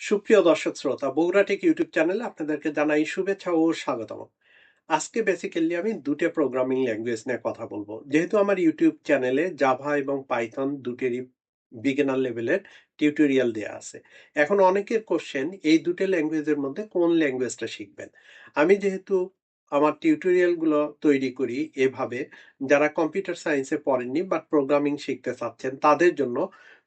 সুপ্রিয় দর্শক শ্রোতা বগুড়া টেক ইউটিউব চ্যানেলে আপনাদেরকে জানাই শুভেচ্ছা ও স্বাগতম। আজকে বেসিক্যালি আমি দুটো প্রোগ্রামিং ল্যাঙ্গুয়েজ নিয়ে কথা বলব। যেহেতু আমার ইউটিউব চ্যানেলে জাভা এবং পাইথন দুটেরই বিগিনার লেভেলের টিউটোরিয়াল দেওয়া আছে। এখন অনেকের কোশ্চেন এই দুটো ল্যাঙ্গুয়েজের মধ্যে কোন ল্যাঙ্গুয়েজটা শিখবেন? আমি যেহেতু আমার টিউটোরিয়ালগুলো তৈরি করি এভাবে। যারা কম্পিউটার সায়েন্সে পড়েননি বাট প্রোগ্রামিং শিখতে চাচ্ছেন তাদের জন্য।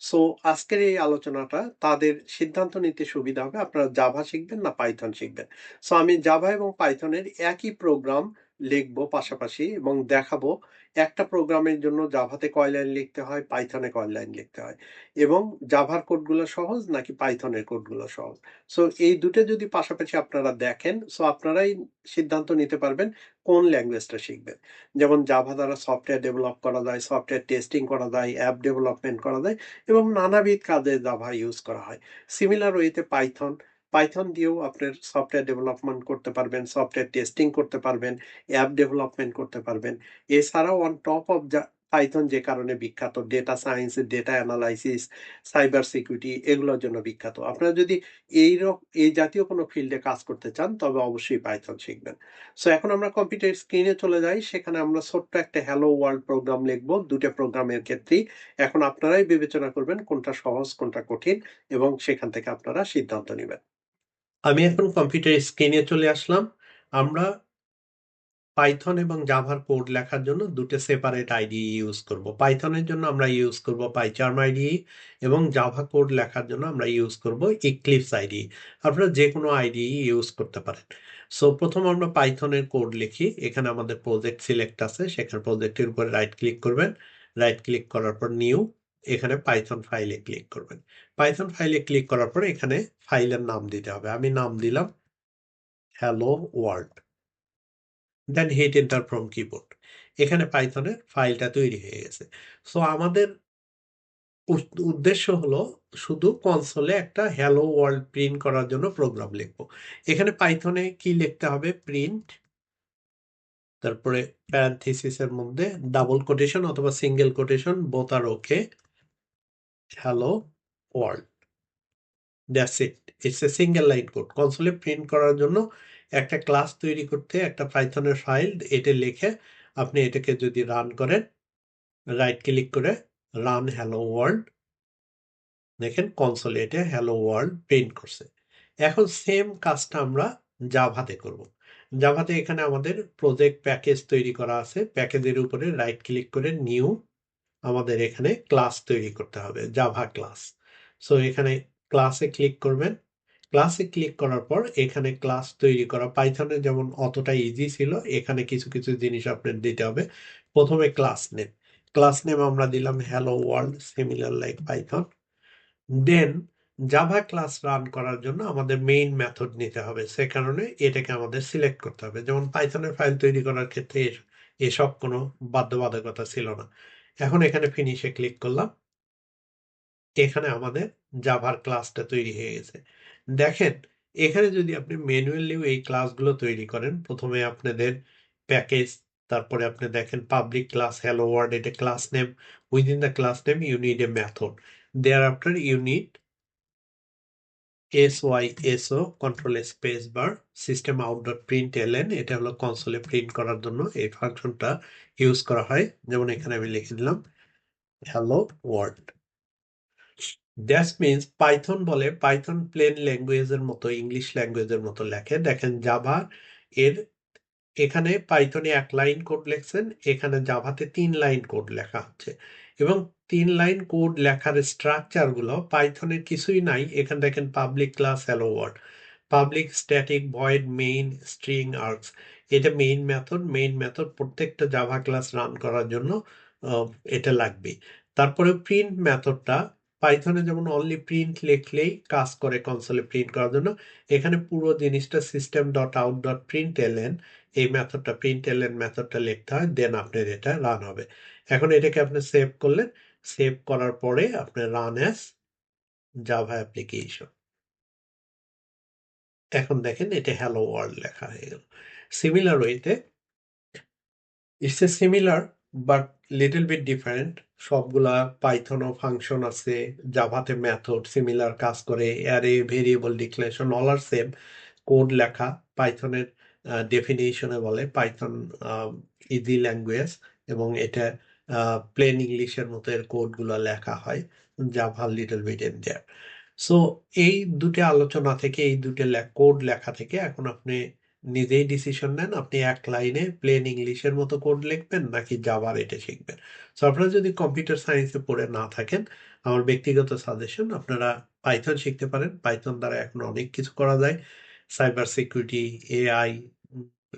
সো আজকের এই আলোচনাটা তাদের সিদ্ধান্ত নিতে সুবিধা হবে। আপনারা জাভা শিখবেন না পাইথন শিখবেন। সো আমি জাভা এবং পাইথনের একই প্রোগ্রাম লিখব পাশাপাশি এবং দেখাবো একটা প্রোগ্রামের জন্য জাভাতে কয় লাইন লিখতে হয়, পাইথনে কয় লাইন লিখতে হয় এবং জাভার কোডগুলো সহজ নাকি পাইথনের কোডগুলো সহজ? সো এই দুটো যদি পাশাপাশি আপনারা দেখেন সো আপনারাই সিদ্ধান্ত নিতে পারবেন কোন ল্যাঙ্গুয়েজটা শিখবেন। যেমন জাভা দ্বারা সফটওয়্যার ডেভেলপ করা যায়, সফটওয়্যার টেস্টিং করা যায়, অ্যাপ ডেভেলপমেন্ট করা যায় এবং নানাবিধ কাজে জাভা ইউজ করা হয়। সিমিলার ওয়েতে পাইথন পাইথন দিয়েও আপনার সফটওয়্যার ডেভেলপমেন্ট করতে পারবেন সফটওয়্যার টেস্টিং করতে পারবেন অ্যাপ ডেভেলপমেন্ট করতে পারবেন। এছাড়াও অন টপ অফ যা পাইথন যে কারণে বিখ্যাত data science data analysis cyber security এগুলোর জন্য বিখ্যাত। আপনারা যদি এই এই জাতীয় কোনো ফিল্ডে কাজ করতে চান, তবে অবশ্যই পাইথন শিখবেন। সো এখন আমরা কম্পিউটার স্ক্রিনে চলে যাই। সেখানে আমরা ছোট্ট একটা হ্যালো ওয়ার্ল্ড প্রোগ্রাম লিখব, দুটো প্রোগ্রামের ক্ষেত্রেই। এখন আপনারাই বিবেচনা করবেন কোনটা সহজ, কোনটা কঠিন, এবং সেখান থেকে আপনারা সিদ্ধান্ত নেবেন। আমি এখন কম্পিউটার স্ক্রিনে চলে আসলাম। আমরা পাইথন এবং জাভার কোড লেখার জন্য দুটো সেপারেট আইডি ইউজ করব। পাইথনের জন্য আমরা ইউজ করব পাইচার্ম আইডি এবং জাভা কোড লেখার জন্য আমরা ইউজ করব ইক্লিপস আইডি আপনারা যে কোনো আইডি ইউজ করতে পারেন। সো প্রথম আমরা পাইথনের কোড লিখি। এখানে আমাদের প্রজেক্ট সিলেক্ট আছে। সেখানে প্রজেক্টের উপরে রাইট ক্লিক করবেন। রাইট ক্লিক করার পর নিউ এখানে পাইথন ফাইলে ক্লিক করবেন। পাইথন ফাইলে ক্লিক করার পর এখানে ফাইলের নাম দিতে হবে। আমি নাম দিলাম hello world then hit enter from keyboard এখানে পাইথনের ফাইলটা তৈরি হয়ে গেছে। সো আমাদের উদ্দেশ্য হলো শুধু কনসোলে একটা হ্যালো ওয়ার্ল্ড প্রিন্ট করার জন্য প্রোগ্রাম লিখব। এখানে পাইথনে কি লিখতে হবে? প্রিন্ট তারপরে প্যারান্থিসিসের মধ্যে ডাবল কোটেশন অথবা single quotation both R okay hello world that's it it's a single line code কনসোলে print করার জন্য একটা ক্লাস তৈরি করতে, একটা পাইথনের ফাইল এটা লিখে আপনি এটাকে যদি রান করেন রাইট ক্লিক করে রান হ্যালো ওয়ার্ল্ড দেখেন কনসোলে এটা হ্যালো ওয়ার্ল্ড প্রিন্ট করছে। এখন সেম কাজটা আমরা জাভাতে করব। জাভাতে এখানে আমাদের প্রজেক্ট প্যাকেজ তৈরি করা আছে। প্যাকেজের উপরে রাইট ক্লিক করে নিউ আমাদের এখানে ক্লাস তৈরি করতে হবে জাভা ক্লাস সো এখানে ক্লাসে ক্লিক করবেন। ক্লাসে ক্লিক করার পর এখানে ক্লাস তৈরি করা পাইথনে যেমন অতটা ইজি ছিল, এখানে কিছু কিছু জিনিস আপনার দিতে হবে। প্রথমে ক্লাস নেম ক্লাস নেম আমরা দিলাম hello world similar like Python then Java class run করার জন্য আমাদের মেইন মেথড নিতে হবে। সে কারণে এটাকে আমাদের সিলেক্ট করতে হবে। যেমন পাইথনের ফাইল তৈরি করার ক্ষেত্রে এসব কোনো বাধ্যবাধকতা ছিল না। এখন এখানে ফিনিশে ক্লিক করলাম। এখানে আমাদের জাভার ক্লাসটা তৈরি হয়ে গেছে। দেখেন, এখানে যদি আপনি ম্যানুয়ালিও এই ক্লাসগুলো তৈরি করেন, প্রথমে আপনাদের প্যাকেজ তারপরে আপনি দেখেন পাবলিক ক্লাস হ্যালো ওয়ার্ড এটা class name within the class name unit a method there after you need S Y SO control space bar system out dot print LN এটা হলো কনসোলে প্রিন্ট করার জন্য এই ফাংশনটা ইউজ করা হয়। যেমন এখানে আমি লিখে দিলাম hello world that means Python বলে পাইথন প্লেন ল্যাঙ্গুয়েজের মতো ইংলিশ ল্যাঙ্গুয়েজের মতো লেখে। দেখেন জাভা এর এখানে পাইথনে এক লাইন কোড লেখছেন, এখানে জাভাতে তিন লাইন কোড লেখা হচ্ছে। এবং তিন লাইন কোড লেখার স্ট্রাকচারগুলো পাইথনের কিছুই নাই। এখানে দেখেন public class hello world public static void main string args এটা মেইন মেথড মেইন মেথড প্রত্যেকটা জাভা ক্লাস রান করার জন্য এটা লাগবে তারপরে প্রিন্ট মেথডটা পাইথনে যেমন অনলি প্রিন্ট লিখলেই কাজ করে কনসোলে প্রিন্ট করার জন্য, এখানে পুরো জিনিসটা system dot out dot print LN এই মেথডটা প্রিন্ট এলেন মেথডটা লিখতে হয় দেন আপনার এটা রান হবে। এখন এটাকে আপনি সেভ করলেন সেভ করার পরে আপনি রান অ্যাস জাভা অ্যাপ্লিকেশন এখন দেখেন এটা হ্যালো ওয়ার্ল্ড লেখা হয়ে গেল। সিমিলার ওয়েতে it's a similar but little bit different সবগুলা পাইথনও ফাংশন আছে জাভাতে মেথড সিমিলার কাজ করে অ্যারে ভেরিয়েবল ডিক্লারেশন অল আর সেম কোড লেখা পাইথনের ডেফিনিশনে বলে পাইথন ইজি ল্যাঙ্গুয়েজ এবং এটা প্লেন ইংলিশের মতো এর কোডগুলো লেখা হয় Java little bit in there so এই দুটো আলোচনা থেকে, এই দুটো কোড লেখা থেকে এখন আপনি নিজেই ডিসিশন নেন, আপনি এক লাইনে প্লেন ইংলিশের মতো কোড লিখবেন, নাকি জাভার এটা শিখবেন। সো আপনারা যদি কম্পিউটার সায়েন্সে পড়ে না থাকেন, আমার ব্যক্তিগত সাজেশন আপনারা পাইথন শিখতে পারেন। পাইথন দ্বারা এখন অনেক কিছু করা যায়। সাইবার সিকিউরিটি এআই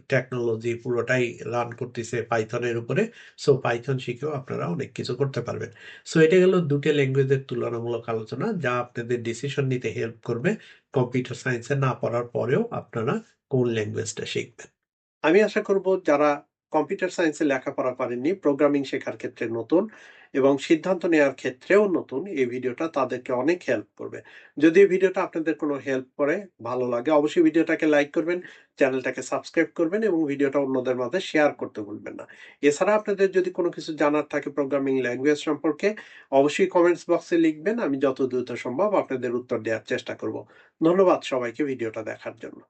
টেকনোলজি পুরোটাই রান করতেছে পাইথনের উপরে। সো পাইথন শিখেও আপনারা অনেক কিছু করতে পারবেন। সো এটা গেল দুটো ল্যাঙ্গুয়েজের তুলনামূলক আলোচনা যা আপনাদের ডিসিশন নিতে হেল্প করবে। কম্পিউটার সায়েন্সে না পড়ার পরেও আপনারা কোন ল্যাঙ্গুয়েজটা শিখবেন। আমি আশা করব যারা কম্পিউটার সায়েন্সে লেখাপড়া পারেননি প্রোগ্রামিং শেখার ক্ষেত্রে নতুন এবং সিদ্ধান্ত নেওয়ার ক্ষেত্রেও নতুন। এই ভিডিওটা তাদেরকে অনেক হেল্প করবে। যদি এই ভিডিওটা আপনাদের কোনো হেল্প করে, ভালো লাগে, অবশ্যই ভিডিওটাকে লাইক করবেন, চ্যানেলটাকে সাবস্ক্রাইব করবেন এবং ভিডিওটা অন্যদের মাঝে শেয়ার করতে ভুলবেন না। এছাড়া আপনাদের যদি কোনো কিছু জানার থাকে প্রোগ্রামিং ল্যাঙ্গুয়েজ সম্পর্কে, অবশ্যই কমেন্টস বক্সে লিখবেন, আমি যত দ্রুত সম্ভব আপনাদের উত্তর দেওয়ার চেষ্টা করব। ধন্যবাদ সবাইকে ভিডিওটা দেখার জন্য।